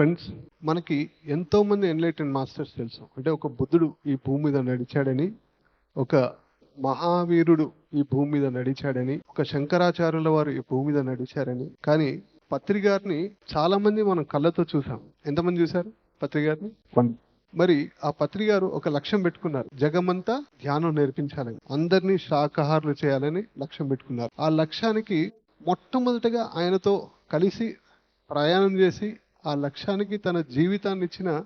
Friends మనకి ఎంతో మంది ఎన్లైటెన్ మాస్టర్స్ తెలుసు. అంటే ఒక బుద్ధుడు ఈ భూమి మీద నడిచాడని ఒక మహావీరుడు ఈ భూమి మీద నడిచాడని ఒక శంకరాచార్యుల వారు ఈ భూమి మీద నడిచారని. కానీ పత్రి గారిని చాలా మంది మనం కళ్ళతో చూసాం. ఎంతమంది చూశారు పత్రి గారిని మరి ఆ పత్రి గారు ఒక లక్ష్యం పెట్టుకున్నారు. జగమంతా ధ్యానం నేర్పించాలని అందరినీ శాకాహారులు చేయాలని లక్ష్యం పెట్టుకున్నారు. ఆ లక్ష్యానికి మొట్టమొదటగా ఆయనతో కలిసి ప్రయాణం చేసి ఆ లక్ష్యానికి తన జీవితాన్ని ఇచ్చిన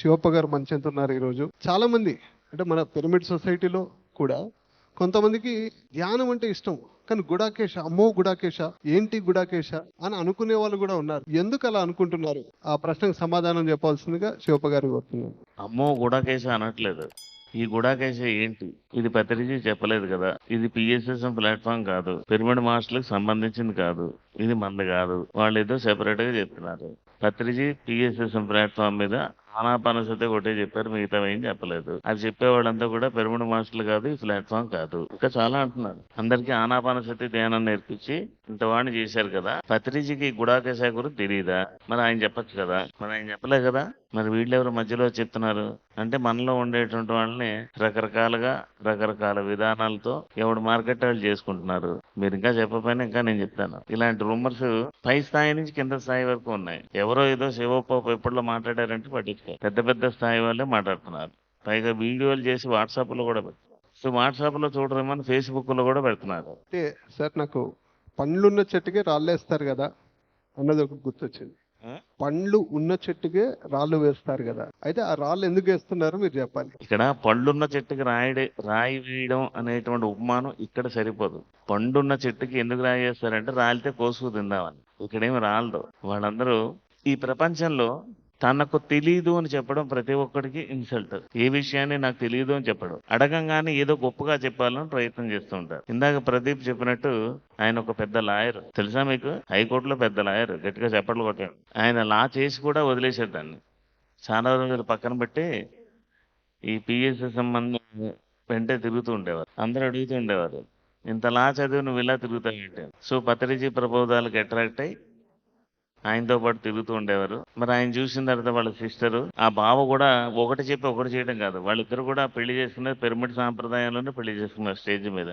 శివప్ప గారు మంచెంత ఉన్నారు ఈరోజు. చాలామంది అంటే మన పిరమిడ్ సొసైటీలో కూడా కొంతమందికి ధ్యానం అంటే ఇష్టం. కానీ గుడాకేశ అమ్మో గుడాకేశ ఏంటి గుడాకేశ అని అనుకునే వాళ్ళు కూడా ఉన్నారు. ఎందుకు అలా అనుకుంటున్నారు? ఆ ప్రశ్నకు సమాధానం చెప్పాల్సిందిగా శివప్ప గారు కోరుతున్నాను. అమ్మో గుడాకేశ అనట్లేదు. ఈ గుడాకేశ ఏంటి? ఇది పత్రిజీ చెప్పలేదు కదా. ఇది పిఎస్ఎస్ఎం ప్లాట్ఫామ్ కాదు. పిరమిడ్ మాస్టర్లకు సంబంధించింది కాదు. ఇది మంది కాదు. వాళ్ళు ఏదో సెపరేట్గా చెప్పినారు. పత్రిజీ పిఎస్ఎస్ఎం ప్లాట్ఫామ్ మీద ఆనాపానసతి ఒకటే చెప్పారు మిగతా ఏం చెప్పలేదు. అది చెప్పే వాళ్ళంతా కూడా పెరుముడు మాస్టర్లు కాదు ఈ ప్లాట్ఫామ్ కాదు. ఇంకా చాలా అంటున్నారు. అందరికీ ఆనాపానసతి ధ్యానం నేర్పించి ఇంతవాడిని చేశారు కదా. పత్రిజీకి గుడాకేశా గురు తెలియదా మరి ఆయన చెప్పొచ్చు కదా. మరి ఆయన చెప్పలే కదా. మరి వీళ్ళెవరు మధ్యలో చెప్తున్నారు? అంటే మనలో ఉండేటువంటి వాళ్ళని రకరకాలుగా రకరకాల విధానాలతో ఎవడు మార్కెట్ వాళ్ళు చేసుకుంటున్నారు. మీరు ఇంకా చెప్పపోయినా ఇంకా నేను చెప్తాను. ఇలాంటి రూమర్స్ పై స్థాయి నుంచి కింద స్థాయి వరకు ఉన్నాయి. ఎవరో ఏదో శివప్ప ఎప్పుడులో మాట్లాడారంటే పెద్ద పెద్ద స్థాయి వాళ్ళే మాట్లాడుతున్నారు. పైగా వీడియోలు చేసి వాట్సాప్లో కూడా పెడుతున్నారు. సో వాట్సాప్లో చూడరేమని ఫేస్బుక్లో కూడా పెడుతున్నారు. అంటే సార్ నాకు పండ్లున్న చెట్టుకే రాళ్ళేస్తారు కదా అన్నది ఒకటి గుర్తొచ్చింది? పండ్లు ఉన్న చెట్టుకే రాళ్ళు వేస్తారు కదా. అయితే ఆ రాళ్ళు ఎందుకు వేస్తున్నారో మీరు చెప్పాలి? ఇక్కడ పండున్న చెట్టుకి రాయడే రాయి వేయడం అనేటువంటి ఉపమానం ఇక్కడ సరిపోదు. పండున్న చెట్టుకి ఎందుకు రాయి వేస్తారంటే రాలితే కోసుకు తిందామని. ఇక్కడేమి రాలదు. వాళ్ళందరూ ఈ ప్రపంచంలో తనకు తెలీదు అని చెప్పడం ప్రతి ఒక్కడికి ఇన్సల్ట్ ఏ విషయాన్ని నాకు తెలియదు అని చెప్పడం. అడగంగానే ఏదో గొప్పగా చెప్పాలని ప్రయత్నం చేస్తూ ఉంటారు. ఇందాక ప్రదీప్ చెప్పినట్టు ఆయన ఒక పెద్ద లాయర్. తెలుసా మీకు? హైకోర్టులో పెద్ద లాయర్. గట్టిగా చెప్పట్లు కొట్టాడు. ఆయన లా చేసి కూడా వదిలేశాడు దాన్ని. చాలా రోజులు పక్కన పెట్టి ఈ పిఎస్సి సంబంధం వెంటే తిరుగుతూ ఉండేవారు. అందరూ అడుగుతూ ఉండేవారు. ఇంత లా చదివి నువ్వు ఇలా తిరుగుతావు సో పత్రిజీ ప్రబోధాలకు అట్రాక్ట్ అయ్యి ఆయనతో పాటు తిరుగుతూ ఉండేవారు. మరి ఆయన చూసిన తర్వాత వాళ్ళ సిస్టరు ఆ బావ కూడా ఒకటి చెప్పి ఒకటి చేయడం కాదు. వాళ్ళిద్దరు కూడా పెళ్ళి చేసుకున్నారు. పిరమిడ్ సాంప్రదాయంలోనే పెళ్ళి చేసుకున్నారు స్టేజ్ మీద.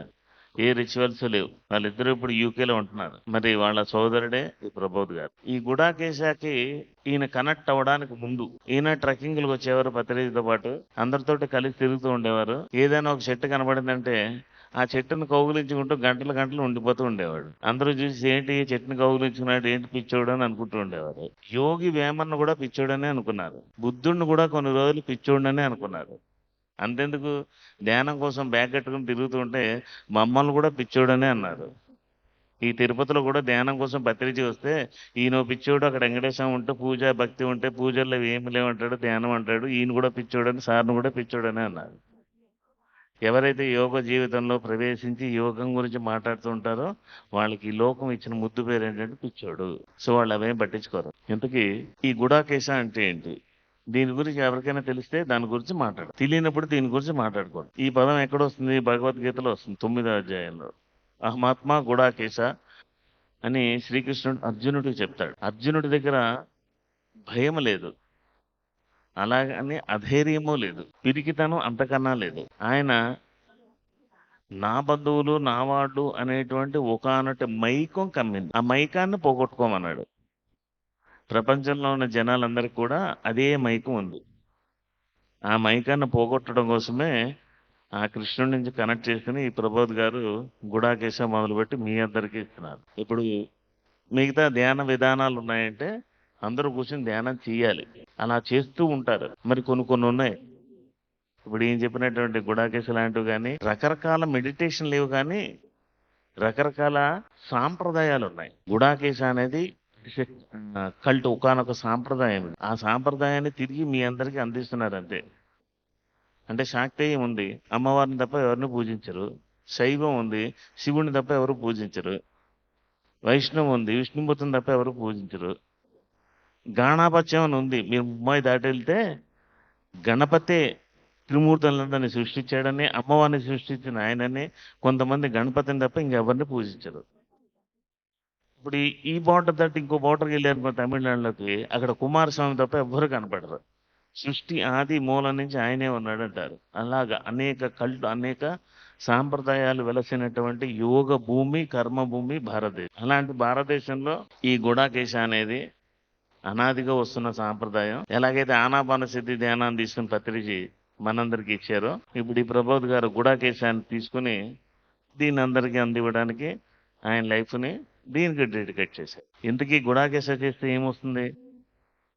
ఏ రిచువల్స్ లేవు. వాళ్ళిద్దరూ ఇప్పుడు యూకేలో ఉంటున్నారు. మరి వాళ్ళ సోదరుడే ఈ ప్రబోధ్ గారు. ఈ గుడాకేశాకి ఈయన కనెక్ట్ అవ్వడానికి ముందు ఈయన ట్రెక్కింగ్లకు వచ్చేవారు పత్రికతో పాటు. అందరితోటి కలిసి తిరుగుతూ ఉండేవారు. ఏదైనా ఒక చెట్టు కనబడిందంటే ఆ చెట్టును కౌగులించుకుంటూ గంటలు గంటలు ఉండిపోతూ ఉండేవాడు. అందరూ చూసి ఏంటి చెట్టును చెట్టుని కౌగులించుకున్నాడు ఏంటి పిచ్చోడు అని అనుకుంటూ ఉండేవారు. యోగి వేమన్ను కూడా పిచ్చోడనే అనుకున్నారు. బుద్ధుడిని కూడా కొన్ని రోజులు పిచ్చోడనే అనుకున్నారు. అంతెందుకు? ధ్యానం కోసం బ్యాగ్ కట్టుకుని తిరుగుతూ ఉంటే మమ్మల్ని కూడా పిచ్చోడనే అన్నారు. ఈ తిరుపతిలో కూడా ధ్యానం కోసం పత్రిచి వస్తే ఈయన పిచ్చోడు అక్కడ వెంకటేశ్వరం ఉంటే పూజ భక్తి ఉంటే పూజల్లో ఏమి లేవంటాడు ధ్యానం అంటాడు ఈయన కూడా పిచ్చోడని సార్ను కూడా పిచ్చోడనే అన్నారు. ఎవరైతే యోగ జీవితంలో ప్రవేశించి యోగం గురించి మాట్లాడుతూ ఉంటారో వాళ్ళకి ఈ లోకం ఇచ్చిన ముద్దు పేరు ఏంటంటే పిచ్చోడు. సో వాళ్ళు అవేం పట్టించుకోరు. ఇంతకీ ఈ గుడాకేశ అంటే ఏంటి? దీని గురించి ఎవరికైనా తెలిస్తే దాని గురించి మాట్లాడు. తెలియనప్పుడు దీని గురించి మాట్లాడుకోండి ఈ పదం ఎక్కడ వస్తుంది భగవద్గీతలో వస్తుంది తొమ్మిదో అధ్యాయంలో. అహమాత్మ గుడాకేశ అని శ్రీకృష్ణుడు అర్జునుడికి చెప్తాడు. అర్జునుడి దగ్గర భయం లేదు. అలాగని అధైర్యమూ లేదు పిరికితనం అంతకన్నా లేదు. ఆయన నా బంధువులు నా వాళ్ళు అనేటువంటి ఒకనటి మైకం కమ్మింది. ఆ మైకాన్ని పోగొట్టుకోమన్నాడు. ప్రపంచంలో ఉన్న జనాలందరికీ కూడా అదే మైకం ఉంది. ఆ మైకాన్ని పోగొట్టడం కోసమే ఆ కృష్ణుడి నుంచి కనెక్ట్ చేసుకుని ఈ ప్రబోధ్ గారు గుడాకేశం మొదలుపెట్టి మీ అందరికీ ఇస్తున్నారు. ఇప్పుడు మిగతా ధ్యాన విధానాలు ఉన్నాయంటే అందరూ కూర్చొని ధ్యానం చేయాలి. అలా చేస్తూ ఉంటారు. మరి కొన్ని కొన్ని ఉన్నాయి. ఇప్పుడు ఏం చెప్పినటువంటి గుడాకేశ లాంటివి కానీ రకరకాల మెడిటేషన్ లేవు కానీ రకరకాల సాంప్రదాయాలు ఉన్నాయి. గుడాకేశ అనేది కల్ట్ ఒకనొక సాంప్రదాయం. ఆ సాంప్రదాయాన్ని తిరిగి మీ అందరికీ అందిస్తున్నారు అంతే. అంటే శాక్తేయం ఉంది. అమ్మవారిని తప్ప ఎవరిని పూజించరు. శైవం ఉంది. శివుని తప్ప ఎవరు పూజించరు. వైష్ణవం ఉంది. విష్ణుమూర్తిని తప్ప ఎవరు పూజించరు. గాణాపత్యం అని ఉంది. మీరు ముంబై దాటి వెళ్తే గణపతే త్రిమూర్తులందరినీ సృష్టించాడని అమ్మవారిని సృష్టించిన ఆయనని కొంతమంది గణపతిని తప్ప ఇంకెవరిని పూజించరు. ఇప్పుడు ఈ బార్డర్ దాటి ఇంకో బార్డర్కి వెళ్ళారు తమిళనాడులోకి అక్కడ కుమారస్వామి తప్ప ఎవ్వరు కనపడరు. సృష్టి ఆది మూలం నుంచి ఆయనే ఉన్నాడు అంటారు అలాగా అనేక కళ్ళు అనేక సాంప్రదాయాలు వెలసినటువంటి యోగ భూమి కర్మ భూమి భారతదేశం. అలాంటి భారతదేశంలో ఈ గుడాకేశ అనేది అనాదిగా వస్తున్న సాంప్రదాయం. ఎలాగైతే ఆనాపాన సిద్ధి ధ్యానాన్ని తీసుకుని పత్రిచి మనందరికి ఇచ్చారో ఇప్పుడు ఈ ప్రభోద్ గారు గుడాకేశాన్ని తీసుకుని దీన్ని అందరికీ అందివ్వడానికి ఆయన లైఫ్ని దీనికి డెడికేట్ చేశారు. ఇంతకీ గుడాకేశ చేస్తే ఏమొస్తుంది?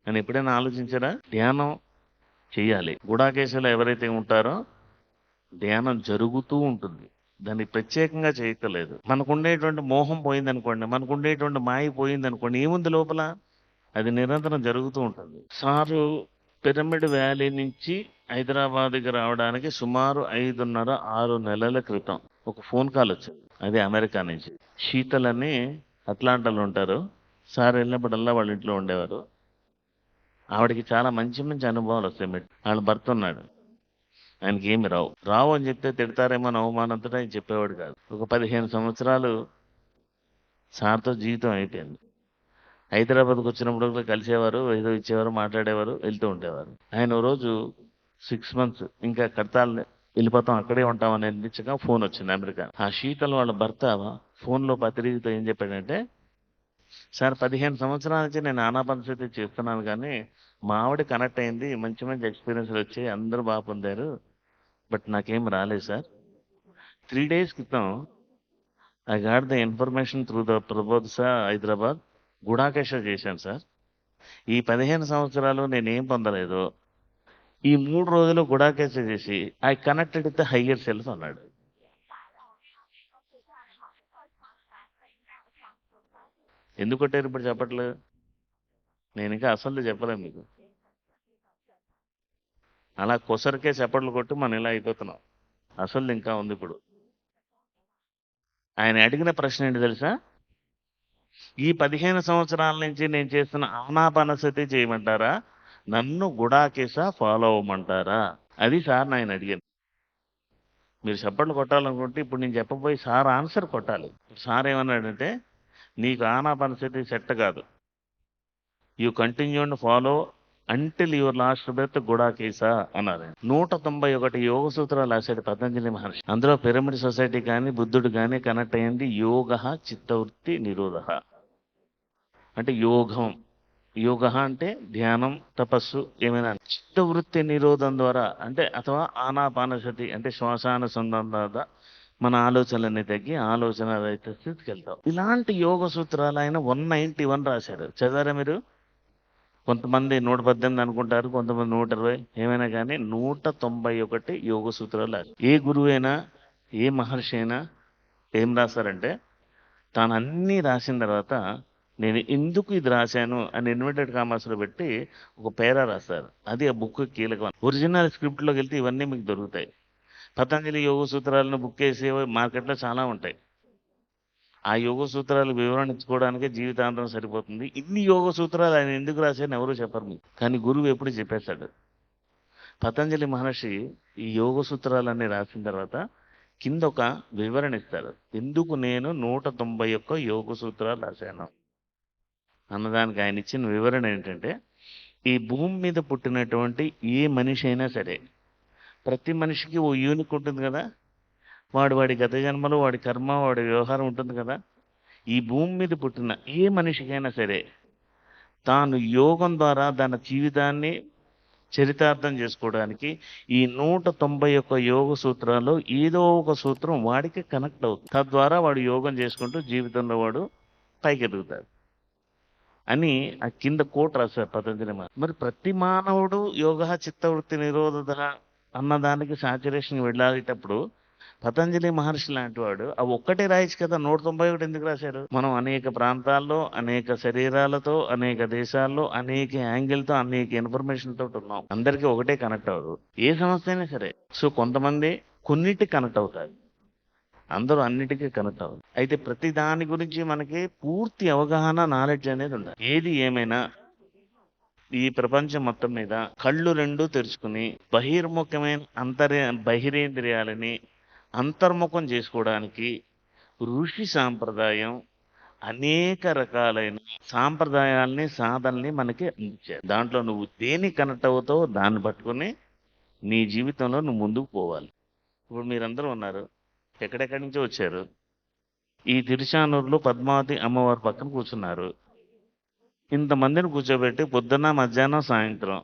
అని ఎప్పుడైనా ఆలోచించారా? ధ్యానం చేయాలి. గుడాకేశలో ఎవరైతే ఉంటారో ధ్యానం జరుగుతూ ఉంటుంది. దాన్ని ప్రత్యేకంగా చేయక్కర్లేదు. మనకు ఉండేటువంటి మోహం పోయింది అనుకోండి మనకు ఉండేటువంటి మాయ పోయింది అనుకోండి ఏముంది లోపల? అది నిరంతరం జరుగుతూ ఉంటుంది. సారు పిరమిడ్ వ్యాలీ నుంచి హైదరాబాద్కి రావడానికి సుమారు ఐదున్నర ఆరు నెలల క్రితం ఒక ఫోన్ కాల్ వచ్చింది. అది అమెరికా నుంచి. శీతల్ అని అట్లాంటాలో ఉంటారు. సార్ వెళ్ళినప్పుడల్లా వాళ్ళ ఇంట్లో ఉండేవారు. ఆవిడకి చాలా మంచి మంచి అనుభవాలు వస్తాయి మెట్ వాళ్ళ భర్త ఉన్నాడు. ఆయనకి ఏమి రావు. రావు అని చెప్తే తిడతారేమో అని అవమానంతో ఆయన చెప్పేవాడు కాదు. ఒక పదిహేను సంవత్సరాలు సార్తో జీవితం అయిపోయింది. హైదరాబాద్కి వచ్చినప్పుడు కూడా కలిసేవారు ఏదో ఇచ్చేవారు మాట్లాడేవారు వెళ్తూ ఉండేవారు. ఆయన రోజు సిక్స్ మంత్స్ ఇంకా కడతాలు వెళ్ళిపోతాం అక్కడే ఉంటామని అనిపించగా ఫోన్ వచ్చింది అమెరికా. ఆ శీతల్ వాళ్ళ భర్త ఫోన్లో పత్రికతో ఏం చెప్పాడంటే సార్ పదిహేను సంవత్సరాల నుంచి నేను ఆనాపనస్థితి చేస్తున్నాను కానీ మా ఆవిడ కనెక్ట్ అయింది మంచి మంచి ఎక్స్పీరియన్స్లు వచ్చి అందరూ బాగా పొందారు బట్ నాకేం రాలేదు సార్. త్రీ డేస్ క్రితం I got the information through the Prabodh sir Hyderabad గుడాకేశ చేశాను సార్. ఈ పదిహేను సంవత్సరాలు నేనేం పొందలేదు. ఈ మూడు రోజులు గుడాకేశ చేసి I connected with the higher self అన్నాడు. ఎందుకు కొట్టారు ఇప్పుడు చెప్పట్లేదు? నేను ఇంకా అసలు చెప్పలేను మీకు. అలా కొసరికే చప్పట్లు కొట్టి మనం ఇలా అయిపోతున్నాం. అసలు ఇంకా ఉంది ఇప్పుడు. ఆయన అడిగిన ప్రశ్న ఏంటి తెలుసా? ఈ పదిహేను సంవత్సరాల నుంచి నేను చేస్తున్న ఆనాపానసతి చేయమంటారా? నన్ను గుడాకేస ఫాలో అవ్వమంటారా? అది సార్ నేను అడిగాను మీరు చప్పట్లు కొట్టాలనుకుంటే ఇప్పుడు నేను చెప్పబోయి సార్ ఆన్సర్ కొట్టాలి. సార్ ఏమన్నాడంటే నీకు ఆనాపానసతి సెట్ కాదు. You continue follow until your last breath గుడాకేసా అన్నారు. నూట తొంభై ఒకటి యోగ సూత్రాలు రాశాడు పతంజలి మహర్షి. అందులో పిరమిడ్ సొసైటీ కానీ బుద్ధుడు కానీ కనెక్ట్ అయింది యోగ చిత్తవృత్తి నిరోధ. అంటే యోగం. యోగ అంటే ధ్యానం తపస్సు ఏమైనా చిత్తవృత్తి నిరోధం ద్వారా అంటే అథవా ఆనాపానశతి అంటే శ్వాసానుసంధానం ద్వారా మన ఆలోచనలన్నీ తగ్గి ఆలోచన రహిత స్థితికి వెళ్తాం. ఇలాంటి యోగ సూత్రాలు ఆయన వన్ నైంటీ వన్ రాశారు. చదివారా మీరు? కొంతమంది నూట పద్దెనిమిది అనుకుంటారు కొంతమంది నూట ఇరవై. ఏమైనా కానీ నూట తొంభై ఒకటి యోగ సూత్రాలు ఏ గురువు అయినా ఏ మహర్షి అయినా ఏం రాస్తారంటే తాను అన్నీ రాసిన తర్వాత నేను ఎందుకు ఇది రాశాను అని ఇన్వర్టెడ్ కామర్స్లో పెట్టి ఒక పేరా రాస్తారు. అది ఆ బుక్ కీలకం. ఒరిజినల్ స్క్రిప్ట్లోకి వెళ్తే ఇవన్నీ మీకు దొరుకుతాయి. పతంజలి యోగ సూత్రాలను బుక్ చేసే మార్కెట్లో చాలా ఉంటాయి. ఆ యోగ సూత్రాలు వివరణ ఇచ్చుకోవడానికే జీవితాంతం సరిపోతుంది. ఇన్ని యోగ సూత్రాలు ఆయన ఎందుకు రాశారని ఎవరు చెప్పరు మీకు. కానీ గురువు ఎప్పుడు చెప్పేశాడు పతంజలి మహర్షి ఈ యోగ సూత్రాలన్నీ రాసిన తర్వాత కింద ఒక వివరణ ఇస్తారు. ఎందుకు నేను నూట తొంభై ఒక్క యోగ సూత్రాలు రాశాను? అన్నదానికి ఆయన ఇచ్చిన వివరణ ఏంటంటే ఈ భూమి మీద పుట్టినటువంటి ఏ మనిషి అయినా సరే ప్రతి మనిషికి ఓ యూనిక్ ఉంటుంది కదా. వాడు వాడి గత జన్మలో వాడి కర్మ వాడి వ్యవహారం ఉంటుంది కదా. ఈ భూమి మీద పుట్టిన ఏ మనిషికైనా సరే తాను యోగం ద్వారా తన జీవితాన్ని చరితార్థం చేసుకోవడానికి ఈ నూట తొంభై ఒక్క యోగ సూత్రాల్లో ఏదో ఒక సూత్రం వాడికి కనెక్ట్ అవుతుంది. తద్వారా వాడు యోగం చేసుకుంటూ జీవితంలో వాడు పైకి ఎదుగుతాడు అని ఆ కింద కోట్ రాశారు పతంజలి మరి ప్రతి మానవుడు యోగ చిత్తవృత్తి నిరోధ అన్నదానికి సాచురేషన్ వెళ్ళాలేటప్పుడు పతంజలి మహర్షి లాంటి వాడు ఆ ఒక్కటే రాయొచ్చు కదా నూట తొంభై ఒకటి ఎందుకు రాశారు? మనం అనేక ప్రాంతాల్లో అనేక శరీరాలతో అనేక దేశాల్లో అనేక యాంగిల్తో అనేక ఇన్ఫర్మేషన్ తోటి ఉన్నాం. అందరికీ ఒకటే కనెక్ట్ అవ్వదు. ఏ సమస్య అయినా సరే. సో కొంతమంది కొన్నిటి కనెక్ట్ అవుతారు. అందరూ అన్నిటికీ కనెక్ట్ అవ్వాలి. అయితే ప్రతి దాని గురించి మనకి పూర్తి అవగాహన నాలెడ్జ్ అనేది ఉండాలి. ఏది ఏమైనా ఈ ప్రపంచం మొత్తం మీద కళ్ళు రెండు తెరుచుకుని బహిర్ముఖమైన అంతర్ బహిరేంద్రియాలని అంతర్ముఖం చేసుకోవడానికి ఋషి సాంప్రదాయం అనేక రకాలైన సాంప్రదాయాల్ని సాధనల్ని మనకి అందించారు. దాంట్లో నువ్వు దేని కనెక్ట్ అవుతావో దాన్ని పట్టుకొని నీ జీవితంలో నువ్వు ముందుకు పోవాలి. ఇప్పుడు మీరందరూ ఉన్నారు. ఎక్కడెక్కడి నుంచో వచ్చారు. ఈ తిరుచానూరులో పద్మావతి అమ్మవారి పక్కన కూర్చున్నారు. ఇంతమందిని కూర్చోబెట్టి పొద్దున్న మధ్యాహ్నం సాయంత్రం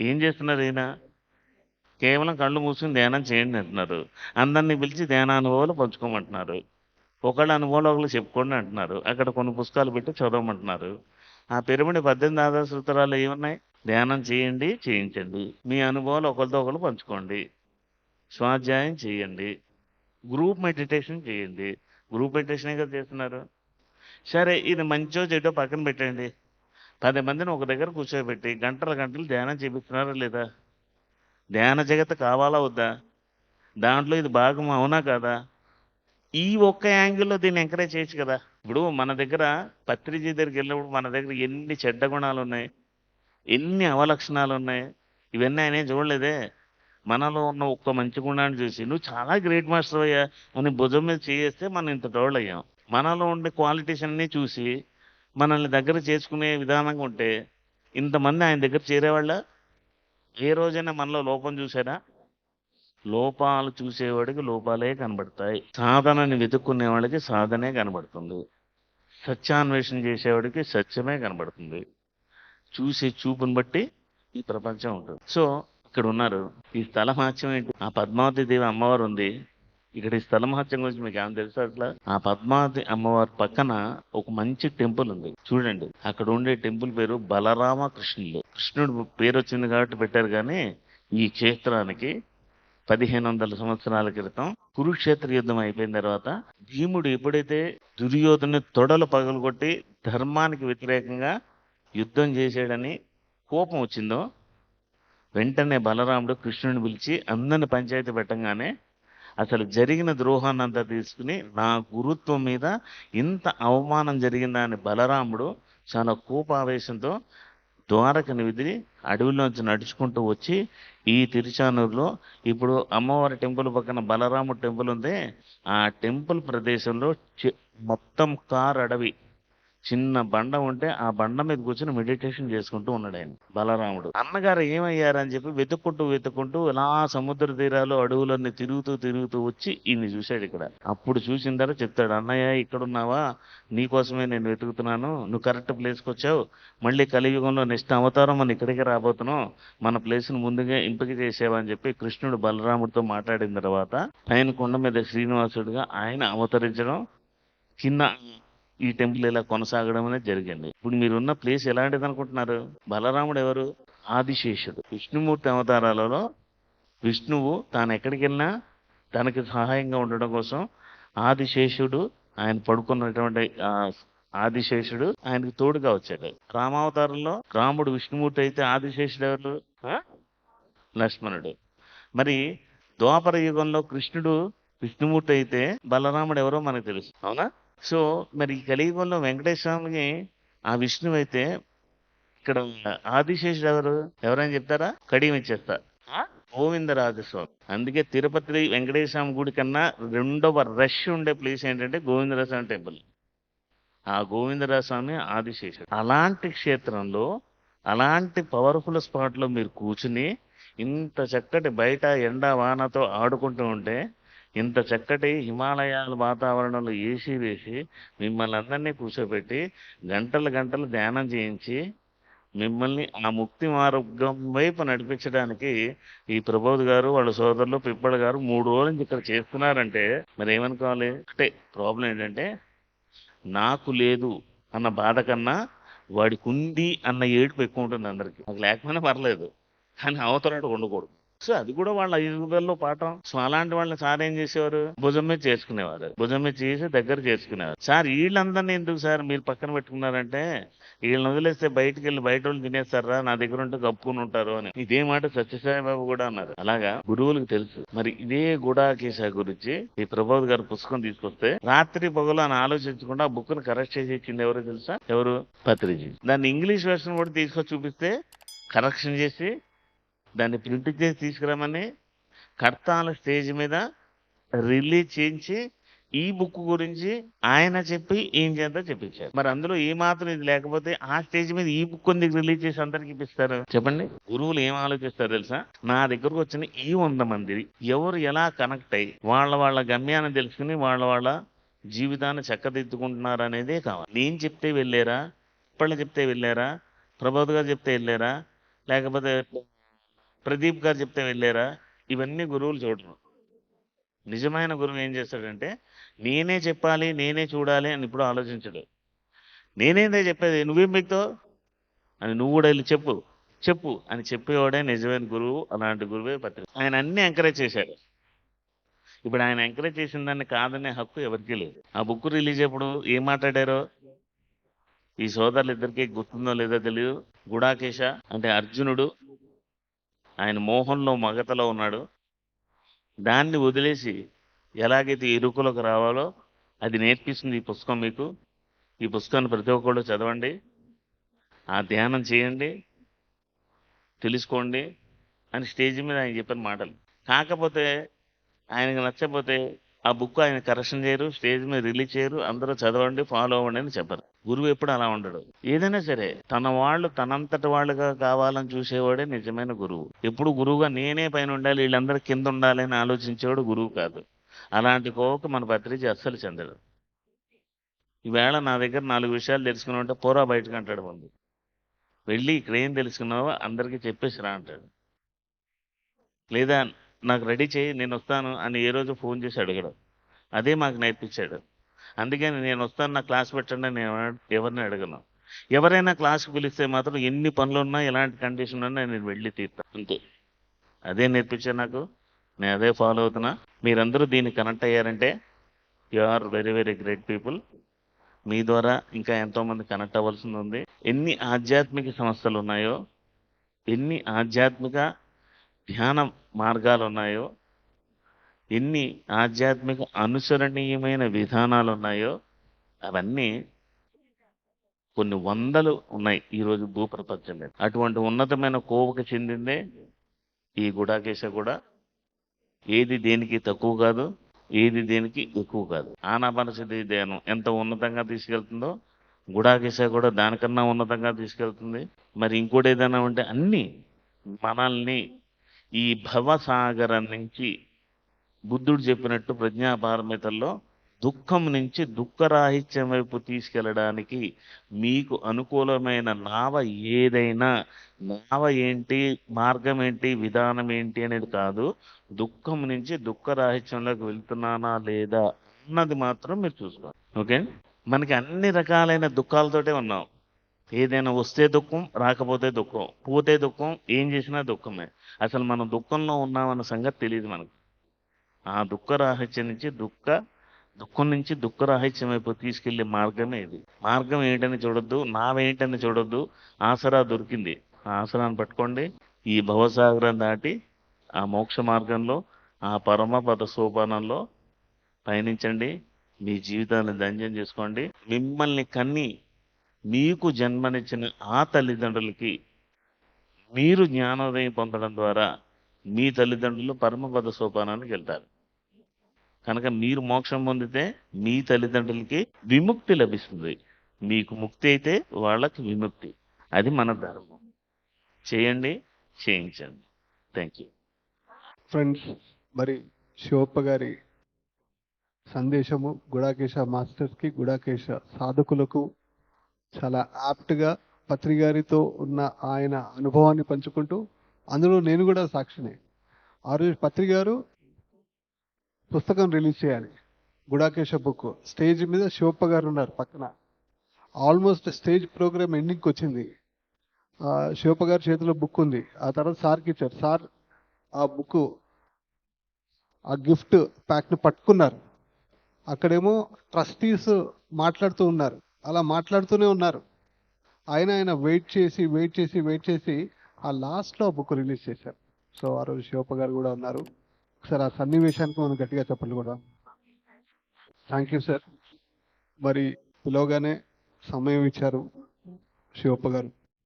ఏం చేస్తున్నారు ఈయన? కేవలం కళ్ళు మూసుకుని ధ్యానం చేయండి అంటున్నారు. అందరినీ పిలిచి ధ్యానానుభవాలు పంచుకోమంటున్నారు. ఒకళ్ళ అనుభవాలు ఒకళ్ళు చెప్పుకోండి అంటున్నారు. అక్కడ కొన్ని పుస్తకాలు పెట్టి చదవమంటున్నారు. ఆ పిరమిడ్ పద్దెనిమిది ఆధార సూత్రాలు ఏమున్నాయి ధ్యానం చేయండి చేయించండి. మీ అనుభవాలు ఒకరితో ఒకరు పంచుకోండి. స్వాధ్యాయం చేయండి. గ్రూప్ మెడిటేషన్ చేయండి. గ్రూప్ మెడిటేషన్ కదా చేస్తున్నారు? సరే ఇది మంచో చెడో పక్కన పెట్టండి. పది మందిని ఒక దగ్గర కూర్చోబెట్టి గంటల గంటలు ధ్యానం చేపిస్తున్నారా లేదా? ధ్యాన జగత్ కావాలా వద్దా? దాంట్లో ఇది భాగం అవునా కాదా? ఈ ఒక్క యాంగిల్లో దీన్ని ఎంకరేజ్ చేయొచ్చు కదా. ఇప్పుడు మన దగ్గర పత్రిజీ దగ్గరికి వెళ్ళినప్పుడు మన దగ్గర ఎన్ని చెడ్డ గుణాలు ఉన్నాయి ఎన్ని అవలక్షణాలు ఉన్నాయి ఇవన్నీ ఆయన చూడలేదే. మనలో ఉన్న ఒక్క మంచి గుణాన్ని చూసి నువ్వు చాలా గ్రేట్ మాస్టర్ అయ్యా అని భుజం మీద చేస్తే మనం ఇంత డోళ్ళు అయ్యాం. మనలో ఉండే క్వాలిటీస్ అన్నీ చూసి మనల్ని దగ్గర చేసుకునే విధానంగా ఉంటే ఇంతమంది ఆయన దగ్గర చేరేవాళ్ళ? ఏ రోజైనా మనలో లోపం చూసారా? లోపాలు చూసేవాడికి లోపాలే కనబడతాయి. సాధనని వెతుక్కునే వాళ్ళకి సాధనే కనబడుతుంది. సత్యాన్వేషణ చేసేవాడికి సత్యమే కనబడుతుంది. చూసే చూపును బట్టి ఈ ప్రపంచం ఉంటుంది. సో ఇక్కడ ఉన్నారు ఈ స్థల మహత్యం ఏంటి? ఆ పద్మావతి దేవి అమ్మవారు ఉంది. ఇక్కడ ఈ స్థల మహత్యం గురించి మీకు ఏమైనా తెలుసా అట్లా ఆ పద్మావతి అమ్మవారి పక్కన ఒక మంచి టెంపుల్ ఉంది. చూడండి. అక్కడ ఉండే టెంపుల్ పేరు బలరామ కృష్ణుడు కృష్ణుడు పేరు వచ్చింది కాబట్టి పెట్టారు కానీ ఈ క్షేత్రానికి పదిహేను వందల సంవత్సరాల క్రితం కురుక్షేత్ర యుద్ధం అయిపోయిన తర్వాత భీముడు ఎప్పుడైతే దుర్యోధను తొడలు పగలగొట్టి ధర్మానికి వ్యతిరేకంగా యుద్ధం చేసాడని కోపం వచ్చిందో వెంటనే బలరాముడు కృష్ణుని పిలిచి అందరిని పంచాయతీ పెట్టంగానే అసలు జరిగిన ద్రోహాన్ని అంతా తీసుకుని నా గురుత్వం మీద ఇంత అవమానం జరిగిందా అని బలరాముడు చాలా కోపావేశంతో ద్వారకని విదిలి అడవిలోంచి నడుచుకుంటూ వచ్చి ఈ తిరుచానూరులో ఇప్పుడు అమ్మవారి టెంపుల్ పక్కన బలరాముడు టెంపుల్ ఉంది ఆ టెంపుల్ ప్రదేశంలో మొత్తం కార్ అడవి చిన్న బండ ఉంటే ఆ బండ మీద కూర్చొని మెడిటేషన్ చేసుకుంటూ ఉన్నాడు ఆయన బలరాముడు. అన్నగారు ఏమయ్యారని చెప్పి వెతుక్కుంటూ వెతుక్కుంటూ ఇలా సముద్ర తీరాలు అడవులన్నీ తిరుగుతూ తిరుగుతూ వచ్చి ఈయన్ని చూశాడు ఇక్కడ. అప్పుడు చూసిన తర్వాత చెప్తాడు అన్నయ్య ఇక్కడున్నావా? నీ నీకోసమే నేను వెతుకుతున్నాను. నువ్వు కరెక్ట్ ప్లేస్కి వచ్చావు. మళ్ళీ కలియుగంలో నెక్స్ట్ అవతారం మనం ఇక్కడికి రాబోతున్నాం. మన ప్లేస్ను ముందుగా ఎంపిక చేసేవని చెప్పి కృష్ణుడు బలరాముడితో మాట్లాడిన తర్వాత ఆయన కొండ మీద శ్రీనివాసుడిగా ఆయన అవతరించడం కింద ఈ టెంపుల్ ఇలా కొనసాగడం అనేది జరిగింది. ఇప్పుడు మీరున్న ప్లేస్ ఎలాంటిది అనుకుంటున్నారు? బలరాముడు ఎవరు? ఆదిశేషుడు. విష్ణుమూర్తి అవతారాలలో విష్ణువు తాను ఎక్కడికి వెళ్ళినా తనకి సహాయంగా ఉండడం కోసం ఆదిశేషుడు ఆయన పడుకున్నటువంటి ఆదిశేషుడు ఆయనకు తోడుగా వచ్చాడు. రామావతారంలో రాముడు విష్ణుమూర్తి అయితే ఆదిశేషుడు ఎవరు? లక్ష్మణుడు. మరి ద్వాపర యుగంలో కృష్ణుడు విష్ణుమూర్తి అయితే బలరాముడు ఎవరో మనకు తెలుసు. అవునా? సో మరి ఈ కలియుగంలో వెంకటేశ్వరానికి ఆ విష్ణువు అయితే ఇక్కడ ఆదిశేషుడు ఎవరు? ఎవరైనా చెప్తారా? కడియం ఇచ్చేస్తా గోవిందరాజస్వామి. అందుకే తిరుపతి వెంకటేశ్వర గుడి కన్నా రెండవ రష్ ఉండే ప్లేస్ ఏంటంటే గోవిందరాజస్వామి టెంపుల్. ఆ గోవిందరాజస్వామి ఆదిశేషుడు. అలాంటి క్షేత్రంలో అలాంటి పవర్ఫుల్ స్పాట్లో మీరు కూర్చుని ఇంత చక్కటి బయట ఎండ వానతో ఆడుకుంటూ ఉంటే ఇంత చక్కటి హిమాలయాల వాతావరణంలో ఏసీ వేసి మిమ్మల్ని అందరినీ కూర్చోబెట్టి గంటలు గంటలు ధ్యానం చేయించి మిమ్మల్ని ఆ ముక్తి మార్గం వైపు నడిపించడానికి ఈ ప్రబోధ్ గారు వాళ్ళ సోదరులు పిప్పడు గారు మూడు రోజుల నుంచి ఇక్కడ చేస్తున్నారంటే మరి ఏమనుకోవాలి? అంటే ప్రాబ్లం ఏంటంటే నాకు లేదు అన్న బాధ కన్నా వాడికి ఉంది అన్న ఏడుపు ఎక్కువ ఉంటుంది అందరికి. నాకు లేకపోయినా పర్లేదు కానీ అవతలడు ఉండకూడదు సో అది కూడా వాళ్ళ ఐదుగుదల్లో పాఠం. సో అలాంటి వాళ్ళని సార్ ఏం చేసేవారు? భుజం మీద చేసుకునేవారు. భుజం మీద చేసి దగ్గర చేసుకునేవారు. సార్ వీళ్ళందరినీ ఎందుకు సార్ మీరు పక్కన పెట్టుకున్నారంటే వీళ్ళని వదిలేస్తే బయటకు వెళ్ళి బయట వాళ్ళు తినేస్తారా? నా దగ్గర ఉంటే కప్పుకుని ఉంటారు అని. ఇదే మాట సత్యసాయి బాబు కూడా అన్నారు. అలాగా? గురువులకు తెలుసు. మరి ఇదే గుడాకేశ గురించి ఈ ప్రభోద్ గారు పుస్తకం తీసుకొస్తే రాత్రి పగలు అని ఆలోచించకుండా ఆ బుక్ని కరెక్ట్ చేసి ఇచ్చింది ఎవరో తెలుసా? ఎవరు? పత్రిజీ. దాన్ని ఇంగ్లీష్ వెర్షన్ కూడా తీసుకొచ్చి చూపిస్తే కరెక్షన్ చేసి దాన్ని ప్రింట్ చేసి తీసుకురామని కర్తాల స్టేజ్ మీద రిలీజ్ చేయించి ఈ బుక్ గురించి ఆయన చెప్పి ఏం చేద్దా చెప్పించారు. మరి అందులో ఏ మాత్రం ఇది లేకపోతే ఆ స్టేజ్ మీద ఈ బుక్ ఉంది రిలీజ్ చేసి అందరికి ఇప్పిస్తారు? చెప్పండి. గురువులు ఏం ఆలోచిస్తారు తెలుసా? నా దగ్గరకు వచ్చిన ఈ వంద మంది ఎవరు ఎలా కనెక్ట్ అయ్యి వాళ్ళ వాళ్ళ గమ్యాన్ని తెలుసుకుని వాళ్ళ వాళ్ళ జీవితాన్ని చక్కదిద్దుకుంటున్నారు అనేదే కావాలి. నేను చెప్తే వెళ్ళారా? ఇప్పళ్ళు చెప్తే వెళ్ళారా? ప్రబోధ్ గారు చెప్తే వెళ్ళారా? లేకపోతే ప్రదీప్ గారు చెప్తే వెళ్ళారా? ఇవన్నీ గురువులు చూడరు. నిజమైన గురువు ఏం చేస్తాడంటే నేనే చెప్పాలి నేనే చూడాలి అని ఇప్పుడు ఆలోచించడు. నేనేందే చెప్పేది? నువ్వేం మిగతావు అని నువ్వు కూడా వెళ్ళి చెప్పు. చెప్పు అని చెప్పేవాడే నిజమైన గురువు అలాంటి గురువే పత్రిక. ఆయన అన్ని ఎంకరేజ్ చేశాడు. ఇప్పుడు ఆయన ఎంకరేజ్ చేసిన దాన్ని కాదనే హక్కు ఎవరికీ లేదు. ఆ బుక్ రిలీజ్ అప్పుడు ఏం మాట్లాడారో? ఈ సోదరులు ఇద్దరికి గుర్తుందో లేదో తెలియదు గుడాకేశ అంటే అర్జునుడు ఆయన మోహంలో మగతలో ఉన్నాడు. దాన్ని వదిలేసి ఎలాగైతే ఇరుకులకు రావాలో అది నేర్పిస్తుంది ఈ పుస్తకం మీకు. ఈ పుస్తకాన్ని ప్రతి ఒక్కళ్ళు చదవండి. ఆ ధ్యానం చేయండి. తెలుసుకోండి అని స్టేజ్ మీద ఆయన చెప్పిన మాటలు. కాకపోతే ఆయనకు నచ్చకపోతే ఆ బుక్ ఆయన కరెక్షన్ చేయరు స్టేజ్ మీద రిలీజ్ చేయరు అందరూ చదవండి ఫాలో అవ్వండి అని చెప్పరు. గురువు ఎప్పుడు అలా ఉండడు. ఏదైనా సరే తన వాళ్ళు తనంతటి వాళ్ళుగా కావాలని చూసేవాడే నిజమైన గురువు. ఎప్పుడు గురువుగా నేనే పైన ఉండాలి వీళ్ళందరూ కింద ఉండాలి అని ఆలోచించేవాడు గురువు కాదు. అలాంటి కోవకు మన పత్రిక అస్సలు చెందడు ఈవేళ నా దగ్గర నాలుగు విషయాలు తెలుసుకుని ఉంటే పోరా బయటకు అంటాడు ముందు. వెళ్ళి ఇక్కడ ఏం తెలుసుకున్నావో అందరికీ చెప్పేసి రా అంటాడు. లేదా నాకు రెడీ చేయి నేను వస్తాను అని ఏ రోజు ఫోన్ చేసి అడగడం. అదే మాకు నేర్పించాడు. అందుకని నేను వస్తాను నా క్లాస్ పెట్టండి నేను ఎవరిని అడగను. ఎవరైనా క్లాస్కి పిలిస్తే మాత్రం ఎన్ని పనులు ఉన్నా ఎలాంటి కండిషన్ ఉన్నా నేను వెళ్ళి తీస్తాను అంతే. అదే నేర్పించా నాకు. నేను అదే ఫాలో అవుతున్నా. మీరందరూ దీన్ని కనెక్ట్ అయ్యారంటే you are very very great people మీ ద్వారా ఇంకా ఎంతోమంది కనెక్ట్ అవ్వాల్సింది ఉంది. ఎన్ని ఆధ్యాత్మిక సంస్థలు ఉన్నాయో ఎన్ని ఆధ్యాత్మిక ధ్యాన మార్గాలు ఉన్నాయో ఎన్ని ఆధ్యాత్మిక అనుసరణీయమైన విధానాలు ఉన్నాయో అవన్నీ కొన్ని వందలు ఉన్నాయి ఈరోజు భూప్రపంచం మీద. అటువంటి ఉన్నతమైన కోవకు చెందిందే ఈ గుడాకేశ కూడా. ఏది దేనికి తక్కువ కాదు ఏది దేనికి ఎక్కువ కాదు. ఆనాపానసతి ధ్యానం ఎంత ఉన్నతంగా తీసుకెళ్తుందో గుడాకేశ కూడా దానికన్నా ఉన్నతంగా తీసుకెళ్తుంది. మరి ఇంకోటి ఏదైనా ఉంటే అన్నీ మనల్ని ఈ భవసాగరం నుంచి బుద్ధుడు చెప్పినట్టు ప్రజ్ఞాపారమితల్లో దుఃఖం నుంచి దుఃఖరాహిత్యం వైపు తీసుకెళ్ళడానికి మీకు అనుకూలమైన నావ ఏదైనా నావ ఏంటి మార్గం ఏంటి విధానం ఏంటి అనేది కాదు దుఃఖం నుంచి దుఃఖరాహిత్యంలోకి వెళ్తున్నానా లేదా అన్నది మాత్రం మీరు చూసుకోండి ఓకే? మనకి అన్ని రకాలైన దుఃఖాలతోటే ఉన్నాం. ఏదైనా వస్తే దుఃఖం రాకపోతే దుఃఖం పోతే దుఃఖం ఏం చేసినా దుఃఖమే. అసలు మనం దుఃఖంలో ఉన్నామన్న సంగతి తెలియదు మనకు. ఆ దుఃఖరాహిత్యం నుంచి దుఃఖ దుఃఖం నుంచి దుఃఖరాహిత్యం వైపు తీసుకెళ్ళే మార్గమే ఇది. మార్గం ఏంటని చూడొద్దు నావేంటని చూడొద్దు ఆసరా దొరికింది. ఆ ఆసరాన్ని పట్టుకోండి. ఈ భవసాగరం దాటి ఆ మోక్ష మార్గంలో ఆ పరమపద సోపానంలో పయనించండి. మీ జీవితాన్ని దంజం చేసుకోండి. మిమ్మల్ని కన్ని మీకు జన్మనిచ్చిన ఆ తల్లిదండ్రులకి మీరు జ్ఞానోదయం పొందడం ద్వారా మీ తల్లిదండ్రులు పరమపద సోపానానికి వెళ్తారు. కనుక మీరు మోక్షం పొందితే మీ తల్లిదండ్రులకి విముక్తి లభిస్తుంది. మీకు ముక్తి అయితే వాళ్ళకి విముక్తి. అది మన ధర్మం. చేయండి చేయించండి. థ్యాంక్ యూ ఫ్రెండ్స్ మరి శివప్ప గారి సందేశము గుడాకేశ మాస్టర్స్కి గుడాకేశ సాధకులకు చాలా యాప్ట్గా పత్రి గారితో ఉన్న ఆయన అనుభవాన్ని పంచుకుంటూ అందులో నేను కూడా సాక్షినే. ఆ రోజు పత్రి గారు పుస్తకం రిలీజ్ చేయాలి. గుడాకేశ బుక్. స్టేజ్ మీద శివప్ప గారు ఉన్నారు పక్కన. ఆల్మోస్ట్ స్టేజ్ ప్రోగ్రామ్ ఎండింగ్కి వచ్చింది ఆ, శివప్ప గారి చేతిలో బుక్ ఉంది. ఆ తర్వాత సార్కి ఇచ్చారు. సార్ ఆ బుక్ ఆ గిఫ్ట్ ప్యాక్ని పట్టుకున్నారు. అక్కడేమో ట్రస్టీస్ మాట్లాడుతూ ఉన్నారు. అలా మాట్లాడుతూనే ఉన్నారు. ఆయన ఆయన వెయిట్ చేసి వెయిట్ చేసి వెయిట్ చేసి ఆ లాస్ట్లో ఆ బుక్ రిలీజ్ చేశారు. సో ఆ రోజు శివప్ప గారు కూడా ఉన్నారు. ఒకసారి ఆ సన్నివేశానికి మనం గట్టిగా చెప్పండి కూడా. థ్యాంక్ యూ సార్ మరి పిలవగానే సమయం ఇచ్చారు శివప్ప గారు.